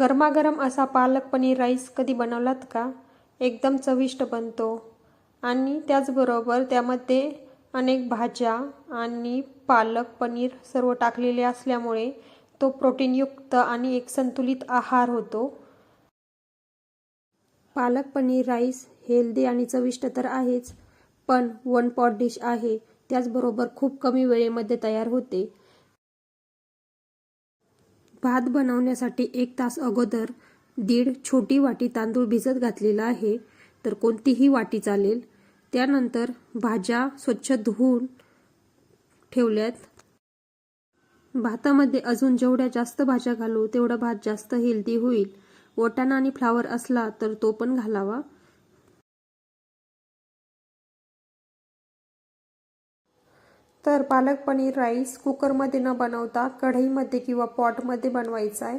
गरमागरम असा पालक पनीर राईस कधी बनवलात का? एकदम चविष्ट बनतो. आणि त्याचबरोबर त्यामध्ये अनेक भाज्या आणि पालक पनीर सर्व टाकलेले असल्यामुळे तो प्रोटीनयुक्त आणि एक संतुलित आहार होतो. पालक पनीर राईस हेल्दी आणि चविष्ट तर आहेच पण वन पॉट डिश आहे. त्याचबरोबर खूप कमी वेळेमध्ये तयार होते. भात बनवण्यासाठी एक तास अगोदर दीड छोटी वाटी तांदूळ भिजत घातलेला आहे. तर कोणतीही वाटी चालेल. त्यानंतर भाज्या स्वच्छ धुवून ठेवल्यात. भातामध्ये अजून जेवढ्या जास्त भाज्या घालू तेवढा भात जास्त हेल्दी होईल. वटाणा आणि फ्लावर असला तर तो पण घालावा. तर पालक पनीर राईस कुकरमध्ये न बनवता कढईमध्ये किंवा पॉटमध्ये बनवायचा आहे.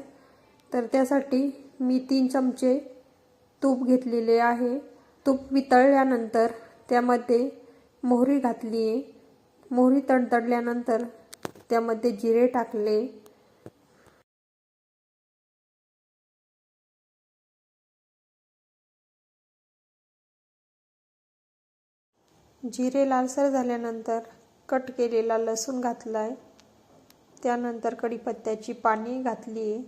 तर त्यासाठी मी तीन चमचे तूप घेतलेले आहे. तूप वितळल्यानंतर त्यामध्ये मोहरी घातली आहे. मोहरी तडतडल्यानंतर त्यामध्ये जिरे टाकले. जिरे लालसर झाल्यानंतर कट केलेला लसूण घातला आहे त्यानंतर कढीपत्त्याची पाने घातली. आहे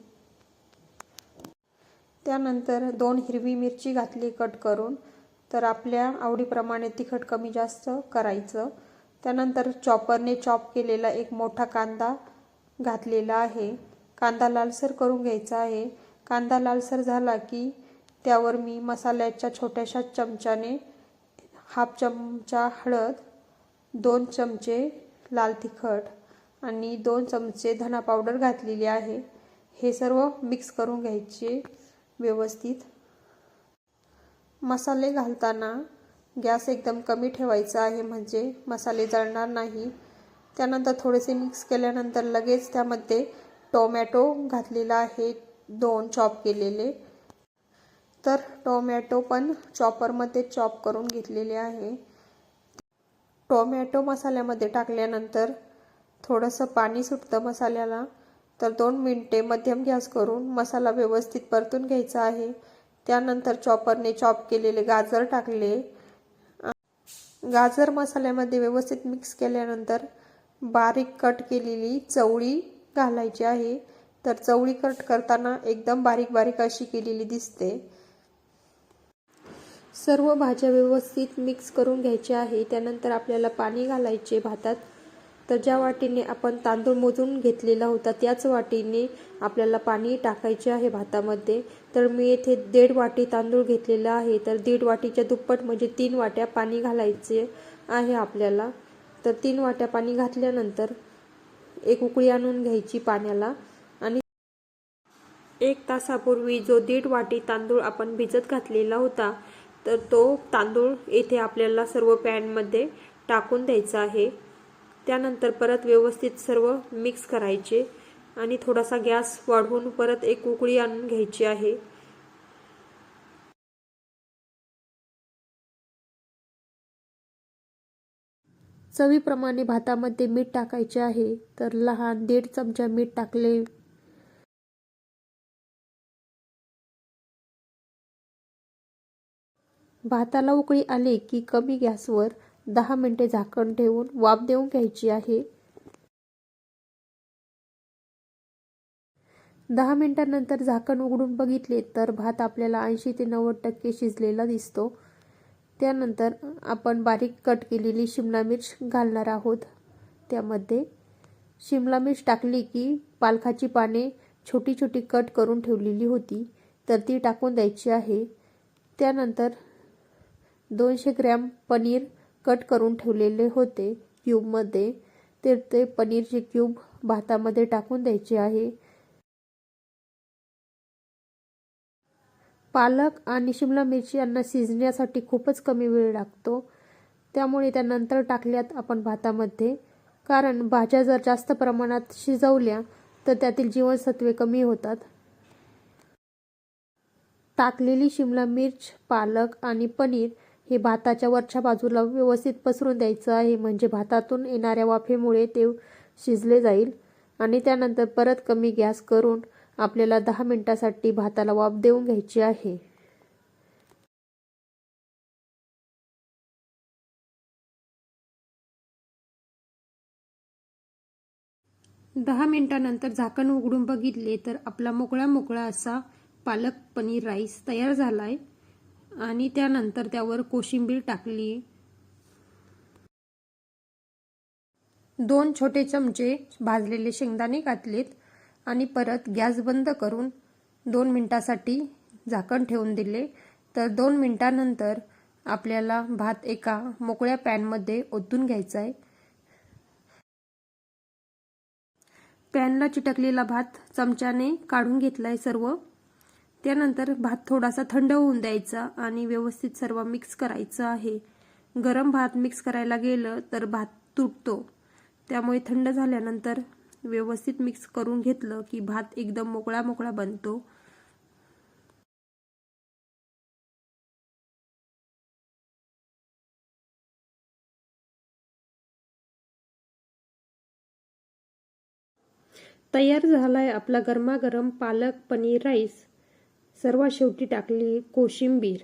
त्यानंतर दोन हिरवी मिरची घातली कट करून. तर आपल्या आवडीप्रमाणे तिखट कमी जास्त करायचं. त्यानंतर चॉपरने चॉप केलेला एक मोठा कांदा घातलेला आहे. कांदा लालसर करून घ्यायचा आहे. कांदा लालसर झाला की त्यावर मी मसाल्याच्या छोट्याशा चमच्याने हाफ चमचा हळद दोन चमचे लाल तिखट आणि दोन चमचे धना पावडर घातलेली आहे. हे सर्व मिक्स करून घ्यायचे व्यवस्थित. मसाले घालताना गॅस एकदम कमी ठेवायचा आहे म्हणजे मसाले जळणार नाही. त्यानंतर थोडेसे मिक्स केल्यानंतर लगेच त्यामध्ये टोमॅटो घातलेला आहे दोन चॉप केलेले. तर टोमॅटो पण चॉपरमध्ये चॉप करून घेतलेले आहे. टोमॅटो मसाल्यामध्ये टाकल्यानंतर थोडंसं पाणी सुटतं मसाल्याला. तर दोन मिनटे मध्यम गॅस करून मसाला व्यवस्थित परतून घ्यायचा आहे. त्यानंतर चॉपरने चॉप केलेले गाजर टाकले. गाजर मसाल्यामध्ये व्यवस्थित मिक्स केल्यानंतर बारीक कट केलेली चवळी घालायची आहे. तर चवळी कट करताना एकदम बारीक बारीक अशी केलेली दिसते. सर्व भाज्या व्यवस्थित मिक्स करून घ्यायच्या आहे. त्यानंतर आपल्याला पाणी घालायचे भातात. तर ज्या वाटीने आपण तांदूळ मोजून घेतलेला होता त्याच वाटीने आपल्याला पाणी टाकायचे आहे भातामध्ये. तर मी येथे दीड वाटी तांदूळ घेतलेला आहे. तर दीड वाटीच्या दुप्पट म्हणजे तीन वाट्या पाणी घालायचे आहे आपल्याला. तर तीन वाट्या पाणी घातल्यानंतर एक उकळी आणून घ्यायची पाण्याला. आणि एक तासापूर्वी जो दीड वाटी तांदूळ आपण भिजत घातलेला होता तर तो तांदूळ येथे आपल्याला सर्व पॅनमध्ये टाकून द्यायचा आहे. त्यानंतर परत व्यवस्थित सर्व मिक्स करायचे आणि थोडासा गॅस वाढवून परत एक उकळी आणून घ्यायची आहे. चवीप्रमाणे भातामध्ये मीठ टाकायचे आहे. तर लहान दीड चमचा मीठ टाकले. भाताला उकळी आली की कमी गॅसवर दहा मिनटे झाकण ठेवून वाफ देऊन घ्यायची आहे. दहा मिनिटांनंतर झाकण उघडून बघितले तर भात आपल्याला ऐंशी ते नव्वद टक्के शिजलेला दिसतो. त्यानंतर आपण बारीक कट केलेली शिमला मिर्च घालणार आहोत. त्यामध्ये शिमला मिर्च टाकली की पालखाची पाने छोटी छोटी कट करून ठेवलेली होती तर ती टाकून द्यायची आहे. त्यानंतर दोनशे ग्रॅम पनीर कट करून ठेवलेले होते. क्यूबमध्ये ते ते पनीरचे क्यूब भातामध्ये टाकून द्यायचे आहे. पालक आणि शिमला मिरची यांना शिजण्यासाठी खूपच कमी वेळ लागतो. त्यामुळे त्या नंतर टाकल्यात आपण भातामध्ये. कारण भाज्या जर जास्त प्रमाणात शिजवल्या तर त्यातील जीवनसत्वे कमी होतात. टाकलेली शिमला मिर्च पालक आणि पनीर हे भाताच्या वरच्या बाजूला व्यवस्थित पसरून द्यायचं आहे. म्हणजे भातातून येणाऱ्या वाफेमुळे ते शिजले जाईल आणि त्यानंतर परत कमी गॅस करून आपल्याला दहा मिनिटासाठी भाताला वाफ देऊन घ्यायची आहे. दहा मिनिटानंतर झाकण उघडून बघितले तर आपला मोकळा मोकळा असा पालक पनीर राईस तयार झाला आहे आणि त्यानंतर त्यावर कोशिंबीर टाकली. दोन छोटे चमचे भाजलेले शेंगदाणे घातलेत आणि परत गॅस बंद करून दोन मिनटासाठी झाकण ठेवून दिले. तर दोन मिनटानंतर आपल्याला भात एका मोकळ्या पॅनमध्ये ओतून घ्यायचा आहे. पॅनला चिटकलेला भात चमच्याने काढून घेतलाय सर्व. त्यानंतर भात थोडासा थंड होऊन द्यायचा आणि व्यवस्थित सर्व मिक्स करायचं आहे. गरम भात मिक्स करायला गेलं तर भात तुटतो. त्यामुळे थंड झाल्यानंतर व्यवस्थित मिक्स करून घेतलं की भात एकदम मोकळा मोकळा बनतो. तयार झालाय आपला गरमागरम पालक पनीर राईस. सर्वात शेवटी टाकली कोशिंबीर.